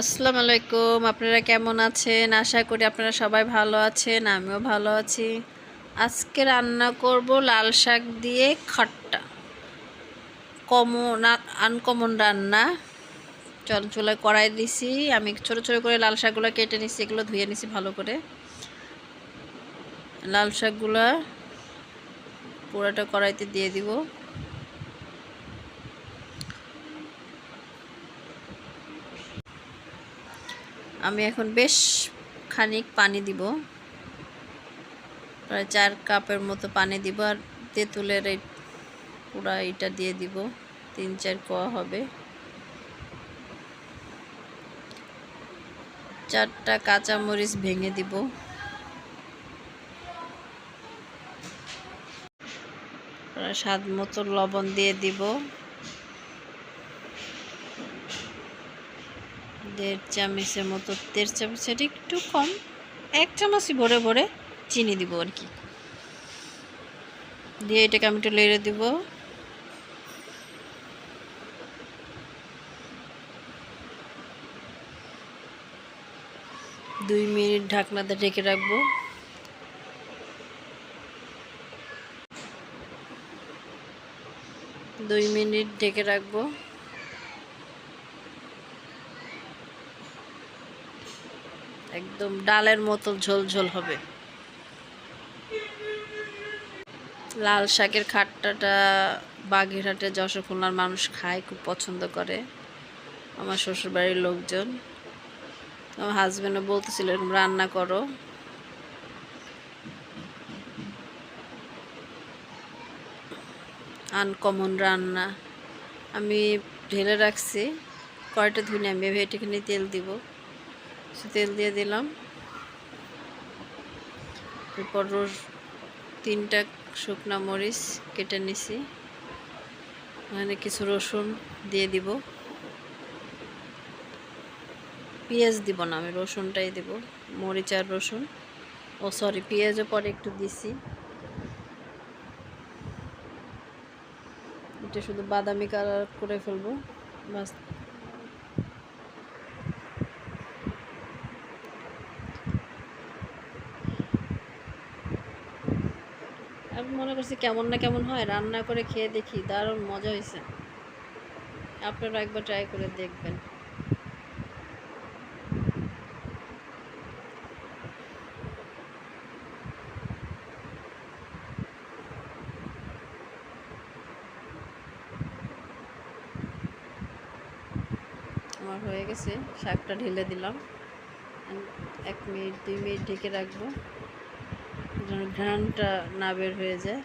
আসসালামু আলাইকুম, আপনারা কেমন আছেন? আশা করি আপনারা সবাই ভালো আছেন, আমিও ভালো আছি। আজকে রান্না করব লাল শাক দিয়ে খট্টা। কমন আনকমন রান্না। চল, চুলায় কড়াই দিছি। আমি ছোট ছোট করে লাল শাকগুলো কেটে নিছি, এগুলো ধুয়ে নিছি ভালো করে। লাল শাকগুলো পুরোটা কড়াইতে দিয়ে দিব। আমি এখন বেশ খানিক পানি দিব। প্রায় চার কাপের মতো পানি দিব আর তেঁতুলের এই পুরা এটা দিয়ে দিব। তিন, চার কোয়া হবে। চারটা কাঁচামরিচ ভেঙে দিব। স্বাদ মতো লবণ দিয়ে দিব। দেড় চামচের মতো, দেড় চামচের একটু কম। এক চামচই ভরে ভরে চিনি দিব আর কি। দিয়ে এটাকে আমি একটু লেড়ে দিব। দুই মিনিট ঢাকনাতে ঢেকে রাখব। দুই মিনিট ঢেকে রাখব। একদম ডালের মতো ঝোল ঝোল হবে। লাল শাকের খাট্টাটা বাঘেরহাটে যশোর খুলনার মানুষ খায়, খুব পছন্দ করে। আমার শ্বশুরবাড়ির লোকজন। আমার হাজব্যান্ডও বলতেছিল, এরকম রান্না করো। আনকমন রান্না। আমি ঢেলে রাখছি। কয়টা ধুনে আমি? এটাখানে তেল দিব। তেল দিয়ে দিলাম। এরপর তিনটা শুকনা মরিচ কেটে নিছি। এখানে কিছু রসুন দিয়ে দিব। পেঁয়াজ দিব না, আমি রসুনটাই দিব, মরিচ আর রসুন। ও সরি পেঁয়াজও পরে একটু দিছি। এটা শুধু বাদামি কালার করে ফেলব। বাস আমি মনে করছি কেমন না কেমন হয়, রান্না করে খেয়ে দেখি, দারুণ মজা হয়েছে আপনারা একবার ট্রাই করে দেখবেন। আমার হয়ে গেছে, শাকটা ঢেলে দিলাম। এক মিনিট, দুই মিনিট ঢেকে রাখব। যেন ঘ্রাণটা না বের হয়ে যায়।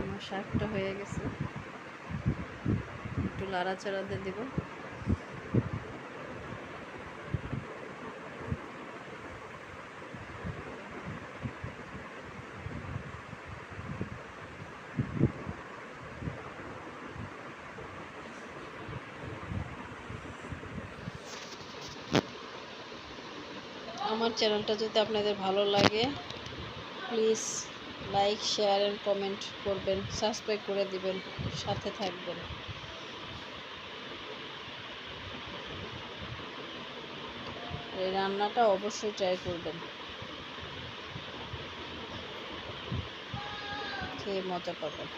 আমার শাকটা হয়ে গেছে। একটু লাড়াচাড়া দিয়ে দেবো। আমার চ্যানেলটা যদি আপনাদের ভালো লাগে please like share and comment করবেন সাবস্ক্রাইব করে দিবেন, সাথে থাকবেন। এই রান্নাটা অবশ্যই ট্রাই করবেন। খেয়ে মজা পাবেন।